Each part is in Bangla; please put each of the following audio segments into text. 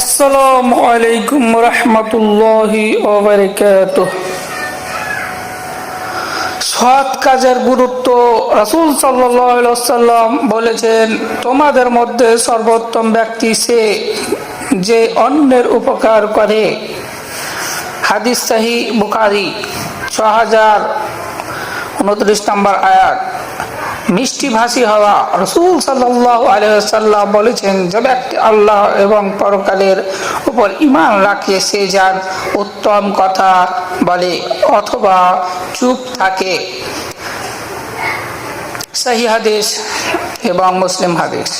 আসসালামু আলাইকুম রহমতুল্লাহি সৎ কাজের গুরুত্ব রাসূল আলাইহি বলেছেন, তোমাদের মধ্যে সর্বোত্তম ব্যক্তি সে যে অন্যের উপকার করে। হাদিস সাহি বুখারি ছ হাজার উনত্রিশ নম্বর আয়াত। মিষ্টি ভাষী হওয়া রসুল সাল্লাহ বলেছেন যে ব্যক্তি আল্লাহ এবং পরকালের উপর ইমান রাখে, সে যার উত্তম কথা বলে অথবা চুপ থাকে। হাদিস এবং মুসলিম হাদিস।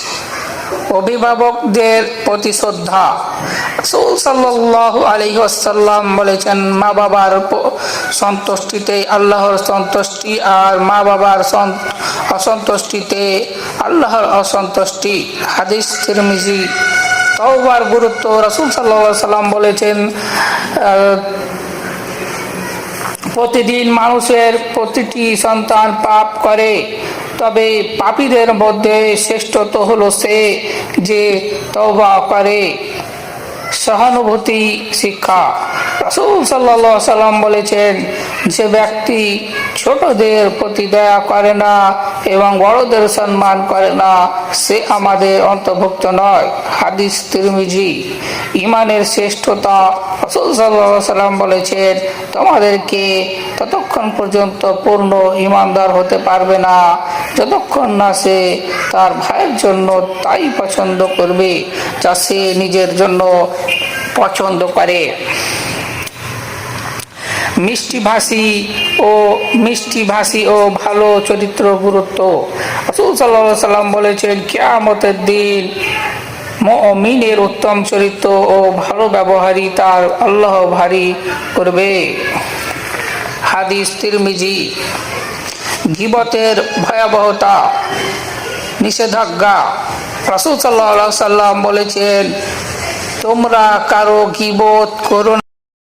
অভিভাবকদের প্রতি শ্রদ্ধা। রসুল সাল্লাহ বলেছেন, মা বাবার সন্তুষ্টিতে আল্লাহর সন্তুষ্টি আর মা বাবার অসন্তুষ্টিতে, আল্লাহর অসন্তুষ্টি। হাদিস তিরমিজি। তওবার গুরুত্ব রসুল সাল্লাহ সাল্লাম বলেছেন প্রতিদিন মানুষের প্রতিটি সন্তান পাপ করে, তবে পাপীদের মধ্যে শ্রেষ্ঠত হলো সে যে তওবা করে। সহানুভূতি, শিক্ষা। রসুল সাল্লা সাল্লাম বলেছেন, যে ব্যক্তি ছোটদের প্রতি দয়া করে না এবং বড়দের সম্মান করে না, সে আমাদের অন্তর্ভুক্ত নয়। হাদিস তিরমিজি ইমানের শ্রেষ্ঠতা, রসুল সাল্লাহ সাল্লাম বলেছেন, তোমাদেরকে ততক্ষণ পর্যন্ত পূর্ণ ইমানদার হতে পারবে না। যতক্ষণ না সে তার ভাইয়ের জন্য তাই পছন্দ করবে, যা সে নিজের জন্য পছন্দ করে। মিষ্টি ভাষী ও মিষ্টি ভাষী ও ভালো চরিত্র গুরুত্ব রসুল সাল্লাহ সাল্লাম বলেছেন, কেয়ামতের দিন মিনের উত্তম চরিত্র ও ভালো ব্যবহারই তার আল্লাহ ভারী করবে। হাদিস তিরমিজি, গিবতের ভয়াবহতা, নিষেধাজ্ঞা। রাসুল সাল্লাহ সাল্লাম বলেছেন, তোমরা কারও গিবত করো